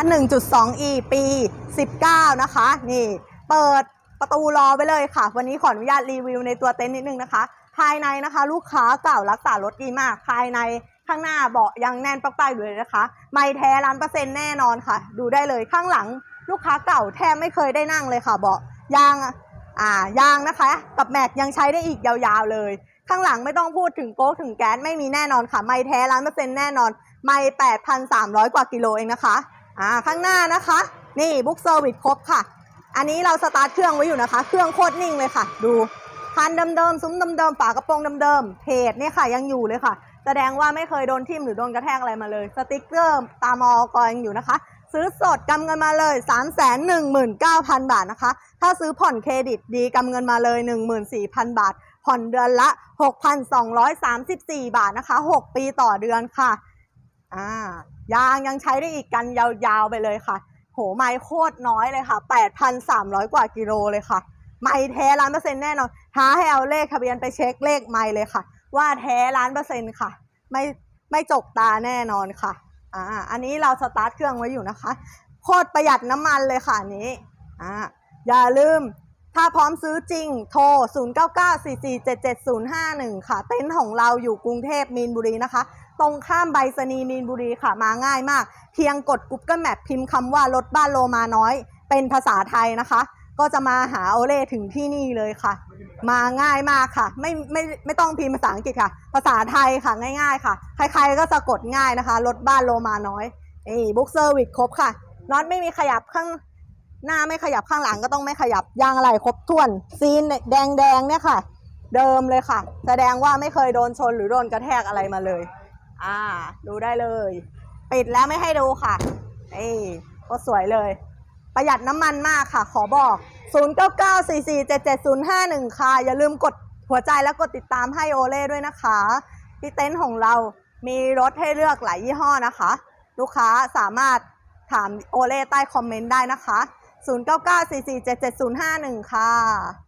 1.2e ปี 19 นะคะ นี่ เปิดประตูรอไปเลยค่ะ วันนี้ขออนุญาตรีวิวในตัวเต็นท์นิดนึงนะคะ ภายในนะคะ ลูกค้าเก่ารักษารถดีมาก ภายในข้างหน้าเบาะยังแน่นปักๆอยู่เลยนะคะ ไม่แท้ร้านเปอร์เซ็นต์แน่นอนค่ะ ดูได้เลยข้างหลัง ลูกค้าเก่าแทบไม่เคยได้นั่งเลยค่ะ เบาะยางอ่ายางนะคะ กับแม็กยังใช้ได้อีกยาวๆเลย ข้างหลังไม่ต้องพูดถึงโก๊กถึงแก๊สไม่มีแน่นอนค่ะ ไม่แท้ร้านเปอร์เซ็นต์แน่นอน ไม่ 8,300 กว่ากิโลเองนะคะ อ่าข้างหน้านะคะ นี่บุ๊กเซอร์วิสครบค่ะ อันนี้เราสตาร์ทเครื่องไว้อยู่นะคะ เครื่องโคตรนิ่งเลยค่ะ ดูคันเดิมๆซุ้มเดิมๆฝากระโปรงเดิมๆเพจเนี่ยค่ะยังอยู่เลยค่ะ แสดงว่าไม่เคยโดนทิ่มหรือโดนกระแทกอะไรมาเลย สติ๊กเกอร์ตามอกยังอยู่นะคะ ซื้อสดกำเงินมาเลย 3 1 9 0 0 0 บาทนะคะ ถ้าซื้อผ่อนเครดิตดีกำเงินมาเลย 14,000 บาท ผ่อนเดือนละ 6,234 บาทนะคะ 6 ปีต่อเดือนค่ะ อ่ายางยังใช้ได้อีกกันยาวๆไปเลยค่ะ โหไมล์โคตรน้อยเลยค่ะ 8,300 กว่ากิโลเลยค่ะ ไมล์แท้ล้านเปอร์เซ็นต์แน่นอนท้าให้เอาเลขทะเบียนไปเช็คเลขไมล์เลยค่ะ ว่าแท้ล้านเปอร์เซ็นต์ค่ะ ไม่ไม่จกตาแน่นอนค่ะอ่าอันนี้เราสตาร์ทเครื่องไว้อยู่นะคะ โคตรประหยัดน้ำมันเลยค่ะนนี้อ่าอย่าลืม ถ้าพร้อมซื้อจริงโทร 0994477051 ค่ะ เต็นท์ของเราอยู่กรุงเทพมีนบุรีนะคะ ตรงข้ามใบสนีมีนบุรีค่ะมาง่ายมาก เพียงกด Google Map พิมพ์คำว่ารถบ้านโลมาน้อย เป็นภาษาไทยนะคะ ก็จะมาหาโอเล่ถึงที่นี่เลยค่ะ มาง่ายมากค่ะ ไม่ไม่ไม่ต้องพิมพ์ภาษาอังกฤษค่ะ ภาษาไทยค่ะง่าย ๆ ค่ะ ใครๆก็สะกดง่ายนะคะรถบ้านโลมาน้อยนี่บุ๊กเซอร์วิสครบค่ะน็อตไม่มีขยับข้าง หน้าไม่ขยับข้างหลังก็ต้องไม่ขยับยางอะไรครบถ้วน ซีนแดงแดงๆเนี่ยค่ะ เดิมเลยค่ะ แสดงว่าไม่เคยโดนชนหรือโดนกระแทกอะไรมาเลย อ่า ดูได้เลย ปิดแล้วไม่ให้ดูค่ะเอ้ก็สวยเลย ประหยัดน้ำมันมากค่ะ ขอบอก 0994477051 ค่ะ อย่าลืมกดหัวใจและกดติดตามให้โอเล่ด้วยนะคะที่เต็นท์ของเรามีรถให้เลือกหลายยี่ห้อนะคะ ลูกค้าสามารถถามโอเล่ใต้คอมเมนต์ได้นะคะ 0994477051 ค่ะ